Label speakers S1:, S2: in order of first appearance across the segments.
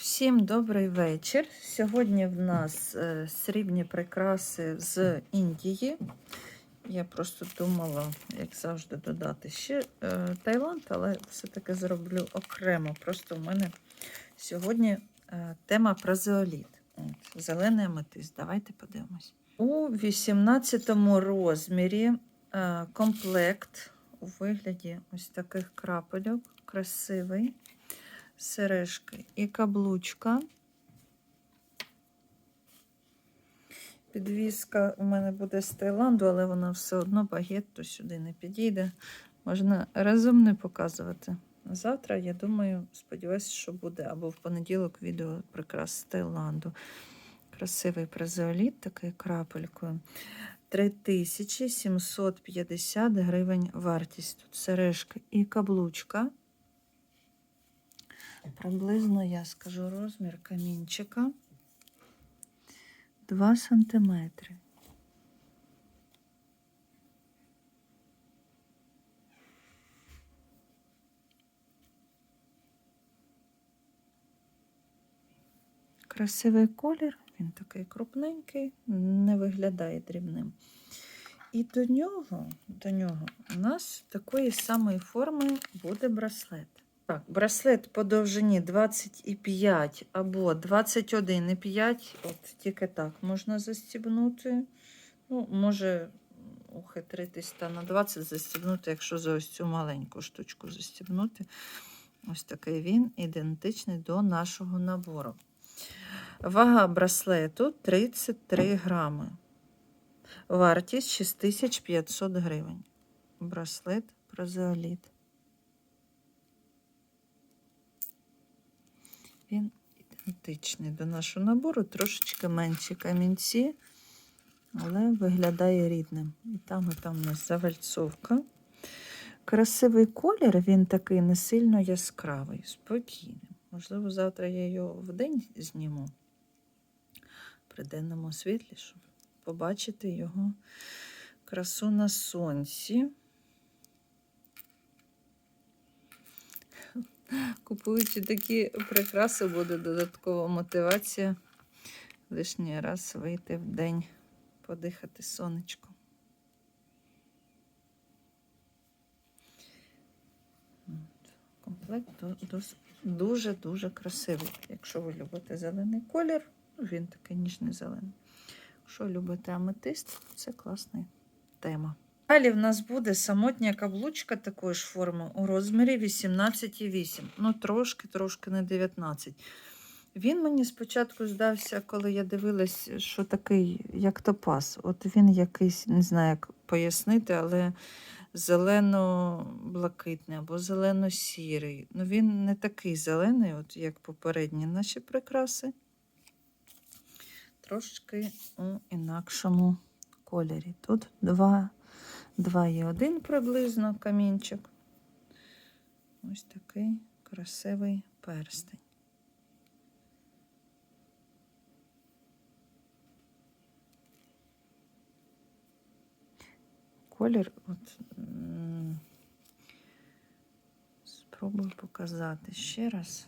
S1: Всім добрий вечір. Сьогодні в нас е, срібні прикраси з Індії. Я просто думала, як завжди, додати ще е, Таїланд, але все-таки зроблю окремо. Просто в мене сьогодні е, тема про зеоліт. Зелений аметист. Давайте подивимось. У 18 розмірі комплект у вигляді ось таких крапельок, красивий сережки і каблучка. Підвіска у мене буде з Таїланду, але вона все одно багетто сюди не підійде. Можна разом не показувати. Завтра, я думаю, сподіваюся, що буде або в понеділок відео прикрас з Таїланду. Красивий презеоліт, такий крапелькою. 3750 гривень вартість. Тут сережка і каблучка. Приблизно я скажу розмір камінчика 2 сантиметри. Красивий колір, він такий крупненький, не виглядає дрібним. І до нього, до нього у нас такої самої форми буде браслет. Так, браслет по довжині 25 або 21,5. От тільки так можна застібнути. Ну, може ухитритись та на 20 застібнути, якщо за ось цю маленьку штучку застібнути. Ось такий він ідентичний до нашого набору. Вага браслету 33 грами. Вартість 6500 гривень. Браслет прозеоліт. Він ідентичний до нашого набору, трошечки менші камінці, але виглядає рідним. І там, і там у нас завальцовка. Красивий колір, він такий не сильно яскравий, спокійний. Можливо, завтра я його вдень зніму при денному світлі, щоб побачити його красу на сонці. Купуючи такі прикраси, буде додаткова мотивація лишній раз вийти в день, подихати сонечком. Комплект дуже-дуже красивий. Якщо ви любите зелений колір, він такий ніжний зелений. Якщо любите аметист, це класна тема. Далі в нас буде самотня каблучка такої ж форми у розмірі 18,8. Ну, трошки-трошки не 19. Він мені спочатку здався, коли я дивилась, що такий, як топаз. От він якийсь, не знаю, як пояснити, але зелено-блакитний або зелено-сірий. Ну, він не такий зелений, от як попередні наші прикраси. Трошки у інакшому кольорі. Тут два. 2,1 приблизно камінчик. Ось такий красивий перстень. Колір, от, спробую показати ще раз.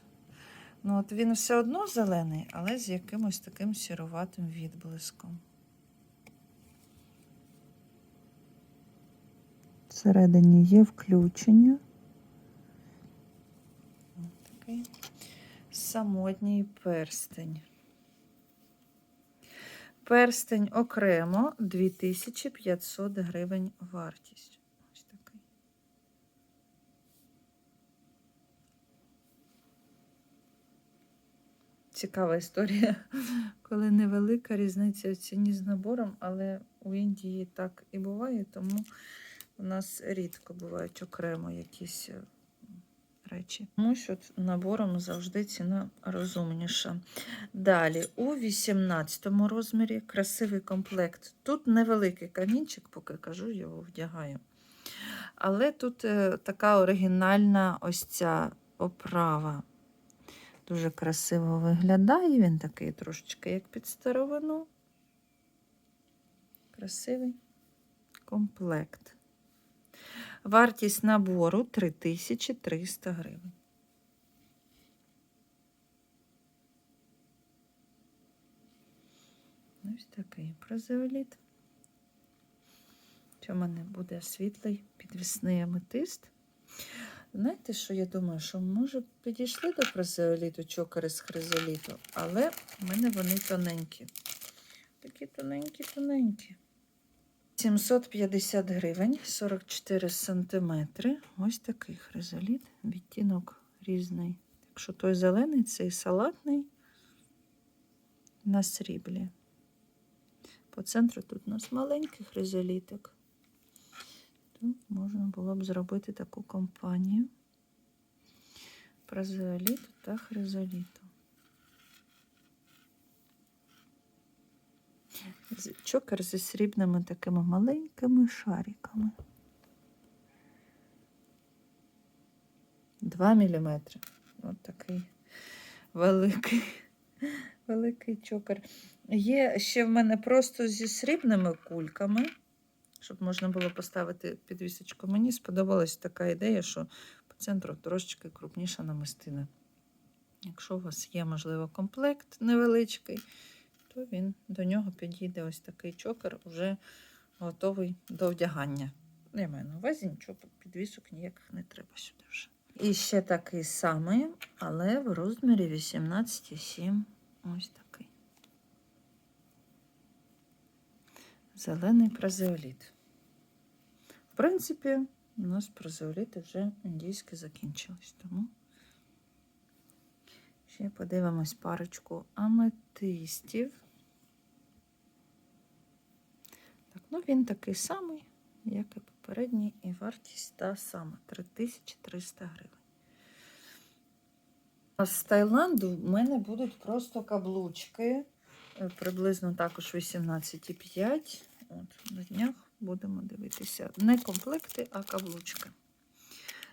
S1: Ну, от він все одно зелений, але з якимось таким сіруватим відблиском. Всередині є включення. Самотній перстень. Перстень окремо 2500 гривень вартість. Ось такий. Цікава історія, коли невелика різниця в ціні з набором, але у Індії так і буває, тому. У нас рідко бувають окремо якісь е, речі. Тому що набором завжди ціна розумніша. Далі, у 18 розмірі красивий комплект. Тут невеликий камінчик, поки кажу, його вдягаю. Але тут е, така оригінальна ось ця оправа. Дуже красиво виглядає. Він такий трошечки, як під старовину. Красивий комплект. Вартість набору 3300 гривень. Ось такий прозеоліт. Це в мене буде світлий підвісний аметист. Знаєте, що я думаю, що може підійшли до прозеоліту чокери з хризоліту, але в мене вони тоненькі. Такі тоненькі-тоненькі. 750 гривень, 44 сантиметри. Ось такий хризоліт, відтінок різний. Якщо той зелений, цей салатний на сріблі. По центру тут у нас маленький хризолітик. Тут можна було б зробити таку компанію прозеоліту та хризоліту. З- Чокер зі срібними такими маленькими шариками. 2 мм. Ось такий великий, великий чокер. Є ще в мене просто зі срібними кульками, щоб можна було поставити підвісочку. Мені сподобалась така ідея, що по центру трошечки крупніша намистина. Якщо у вас є, можливо, комплект невеличкий, то він до нього підійде ось такий чокер, вже готовий до вдягання. Я маю на увазі, нічого підвісок ніяких не треба сюди вже. І ще такий самий, але в розмірі 18,7. Ось такий. Зелений прозеоліт. В принципі, у нас прозеоліти вже індійські закінчились, тому ще подивимось парочку аметистів. Так, ну він такий самий, як і попередній, і вартість та сама 3300 гривень. А з Таїланду в мене будуть просто каблучки, е, приблизно також 18,5. От, на днях будемо дивитися. Не комплекти, а каблучки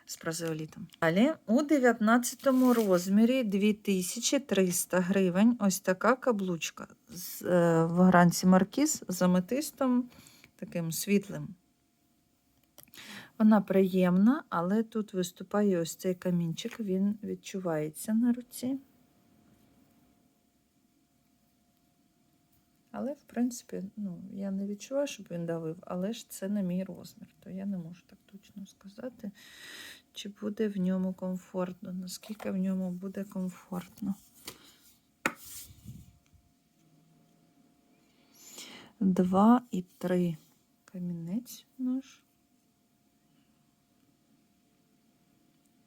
S1: з празеолітом. Далі у 19 розмірі 2300 гривень. Ось така каблучка з, е, в гранці маркіз з аметистом таким світлим. Вона приємна, але тут виступає ось цей камінчик, він відчувається на руці. Але, в принципі, ну, я не відчуваю, щоб він давив, але ж це не мій розмір, то я не можу так точно сказати, чи буде в ньому комфортно, наскільки в ньому буде комфортно. Два і три камінець наш.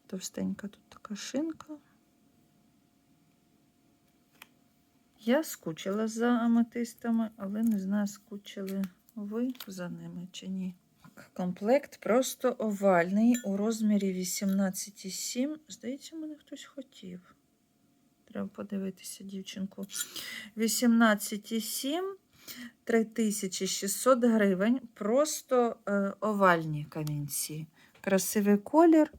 S1: Товстенька тут така шинка. Я скучила за аметистами, але не знаю, скучили ви за ними чи ні. Комплект просто овальний у розмірі 18,7. Здається, мене хтось хотів. Треба подивитися, дівчинку. 18,7, 3600 гривень. Просто е, овальні камінці. Красивий колір.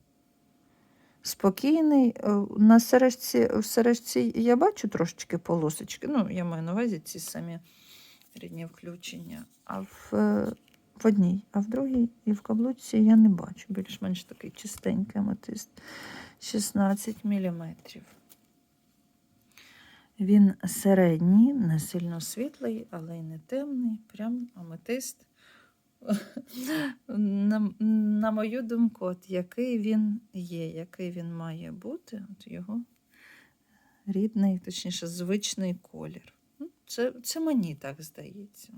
S1: Спокійний. Е, На сережці, в сережці я бачу трошечки полосочки. Ну, я маю на увазі ці самі рідні включення. А в, е, в одній, а в другій і в каблучці я не бачу. Більш-менш такий чистенький аметист. 16 мм. Він середній, не сильно світлий, але й не темний. Прям аметист. На, на мою думку, от який він є, який він має бути, от його рідний, точніше, звичний колір. Це, це мені так здається.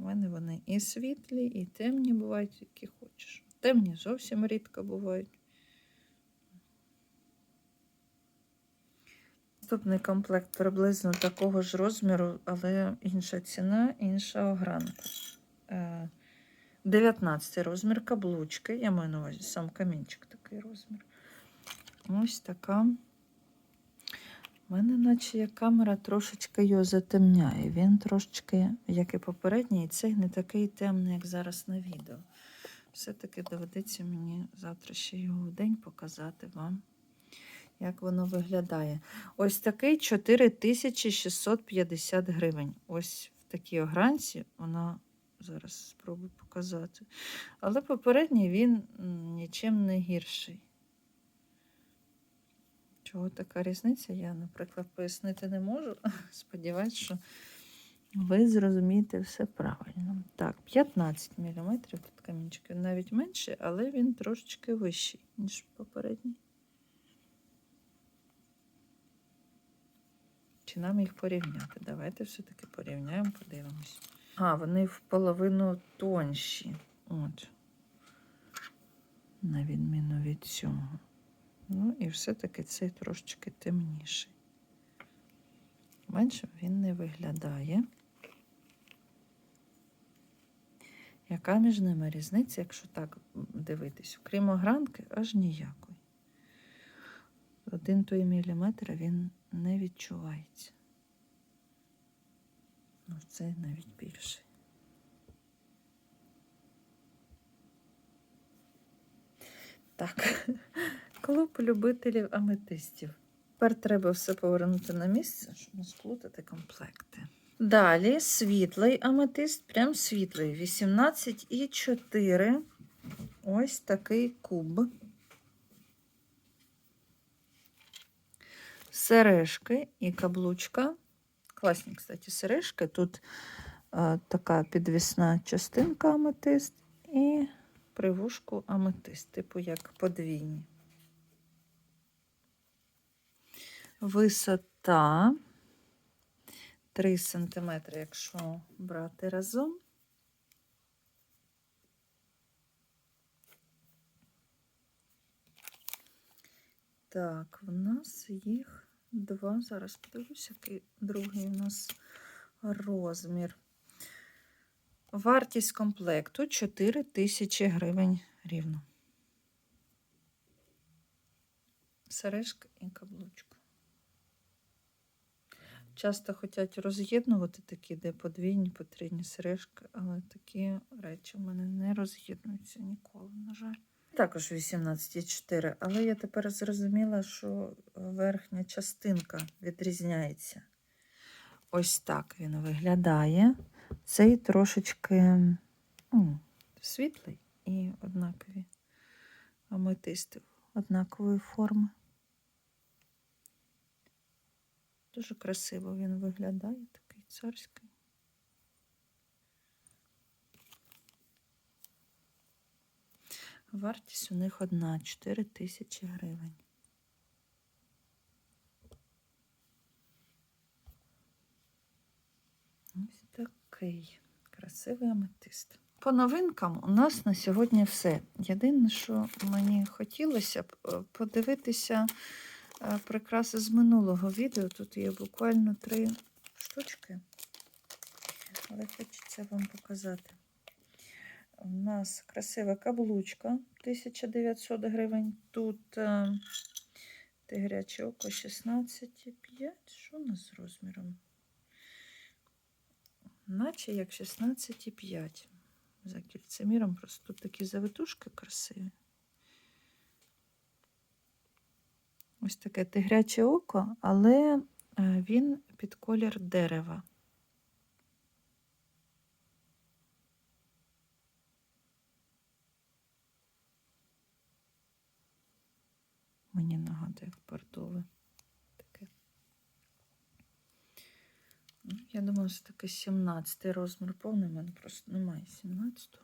S1: У мене вони і світлі, і темні бувають, які хочеш. Темні зовсім рідко бувають. Наступний комплект приблизно такого ж розміру, але інша ціна, інша огранка. Е, 19 розмір каблучки. Я маю на увазі сам камінчик такий розмір. Ось така. У мене, наче як камера трошечки його затемняє. Він трошечки, як і попередній, цей не такий темний, як зараз на відео. Все-таки доведеться мені завтра ще його день показати вам, як воно виглядає. Ось такий 4650 гривень. Ось в такій огранці вона зараз спробую показати. Але попередній він нічим не гірший. Чого така різниця, я, наприклад, пояснити не можу. Сподіваюсь, що ви зрозумієте все правильно. Так, 15 мм тут камінчик. Він навіть менший, але він трошечки вищий, ніж попередній. Чи нам їх порівняти? Давайте все-таки порівняємо, подивимось. А, вони в половину тонші. От. На відміну від цього. Ну, і все-таки цей трошечки темніший. Менше він не виглядає. Яка між ними різниця, якщо так дивитись? Окрім огранки, аж ніякої. Один той міліметр він не відчувається. Ну, це навіть більше. Так, клуб любителів аметистів. Тепер треба все повернути на місце, щоб не сплутати комплекти. Далі світлий аметист, прям світлий. 18,4. Ось такий куб. Сережки і каблучка. Класні, кстати, сережки. Тут е, така підвісна частинка аметист і при вушку аметист, типу як подвійні. Висота 3 см, якщо брати разом. Так, в нас їх два. Зараз подивлюся, який другий у нас розмір. Вартість комплекту 4 тисячі гривень рівно. Сережка і каблучка. Часто хочуть роз'єднувати такі, де подвійні, потрійні сережки, але такі речі в мене не роз'єднуються ніколи, на жаль. Також 18,4, але я тепер зрозуміла, що верхня частинка відрізняється. Ось так він виглядає. Цей трошечки м, світлий і однакові аметисти однакової форми. Дуже красиво він виглядає, такий царський. Вартість у них одна 4 тисячі гривень. Ось такий красивий аметист. По новинкам у нас на сьогодні все. Єдине, що мені хотілося б е, подивитися прикраси з минулого відео. Тут є буквально три штучки, але хочеться вам показати. У нас красива каблучка 1900 гривень. Тут тигряче око 16,5. Що у нас з розміром? Наче як 16,5. За кільцеміром просто тут такі завитушки красиві. Ось таке тигряче око, але е, він під колір дерева. Мені нагадує, як портове. Таке. Ну, Я думаю, це таке 17 розмір повний, у мене просто немає 17.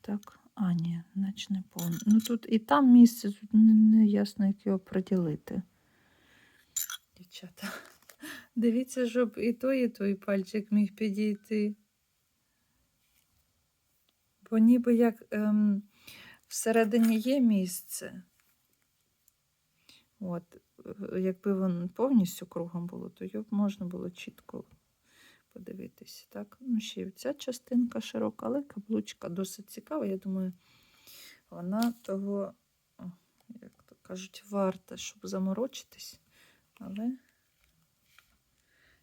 S1: Так, а, ні, значить не повний. Ну тут і там місце, тут не, не ясно, як його приділити. Дівчата. Дивіться, щоб і той, і той пальчик міг підійти. Бо ніби як ем, всередині є місце. От, е, якби воно повністю кругом було, то його б можна було чітко подивитися. Так? Ну, ще й ця частинка широка, але каблучка досить цікава. Я думаю, вона того, як то кажуть, варта, щоб заморочитись. Але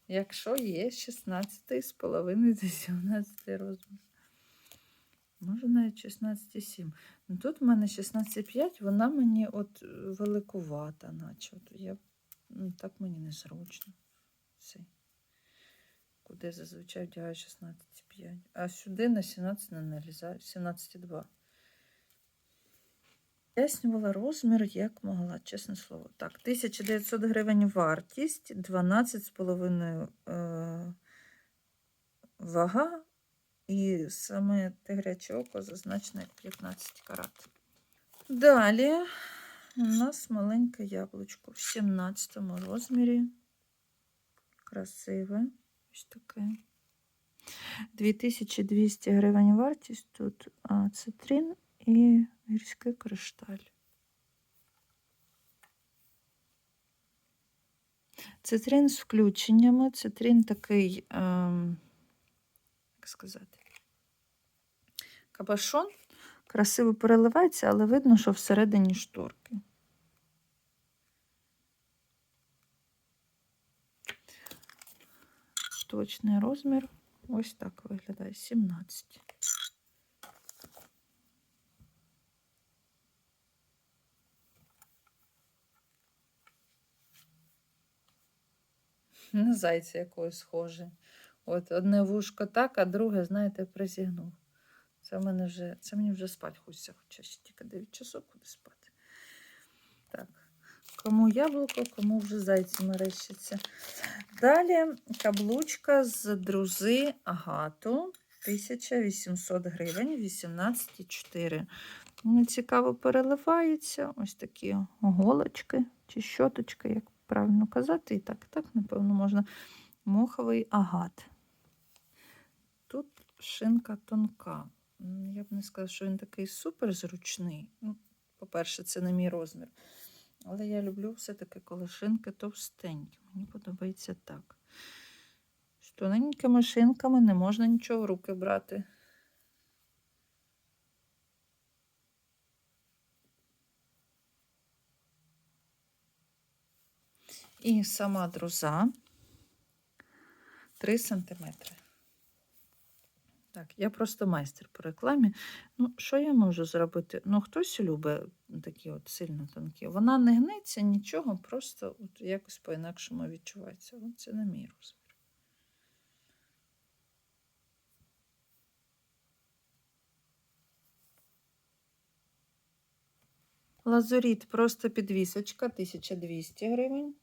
S1: якщо є 16 з до 17 розмір. Може навіть 16,7. Ну, тут в мене 16,5, вона мені от великувата, наче. От я, ну, так мені незручно. Цей. Куди зазвичай вдягаю 16,5. А сюди на 17 не налізаю. 17,2. Пояснювала розмір, як могла, чесне слово. Так, 1900 гривень вартість, 12,5 е, вага, і саме тигряче око зазначено як 15 карат. Далі у нас маленьке яблучко в 17 розмірі. Красиве. Ось таке. 2200 гривень вартість тут цитрин і гірський кришталь. Цитрин з включеннями. Цитрин такий, ем, як сказати, кабашон. Красиво переливається, але видно, що всередині шторки. Точний розмір. Ось так виглядає 17. На зайця якогось схоже. От одне вушко так, а друге, знаєте, призігнув. Це, мене вже, це мені вже спати хочеться, хоча ще тільки 9 часов куди спати. Так, кому яблуко, кому вже зайці мерещиться. Далі каблучка з друзи Агату 1800 гривень, 18,4. Мені цікаво переливається. Ось такі голочки чи щоточки, як правильно казати. І так, так, напевно, можна. Моховий агат. Тут шинка тонка. Я б не сказала, що він такий супер зручний. Ну, по-перше, це не мій розмір. Але я люблю все-таки, коли шинки товстенькі. Мені подобається так. З тоненькими шинками не можна нічого в руки брати. І сама друза 3 сантиметри. Так, я просто майстер по рекламі. Ну, що я можу зробити? Ну, хтось любить такі от сильно тонкі. Вона не гнеться, нічого, просто от якось по-інакшому відчувається. От це не мій розмір. Лазуріт просто підвісочка 1200 гривень.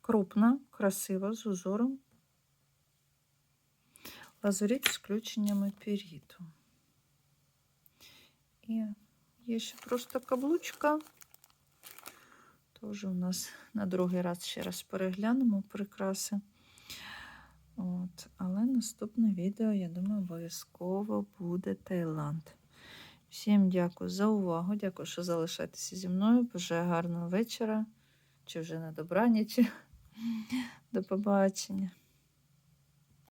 S1: Крупна, красива, з узором. Лазуріт з включеннями періту. І є ще просто каблучка. Теж у нас на другий раз ще раз переглянемо прикраси. От. Але наступне відео, я думаю, обов'язково буде Таїланд. Всім дякую за увагу. Дякую, що залишаєтеся зі мною. Бажаю гарного вечора, чи вже на добраніч. До побачення.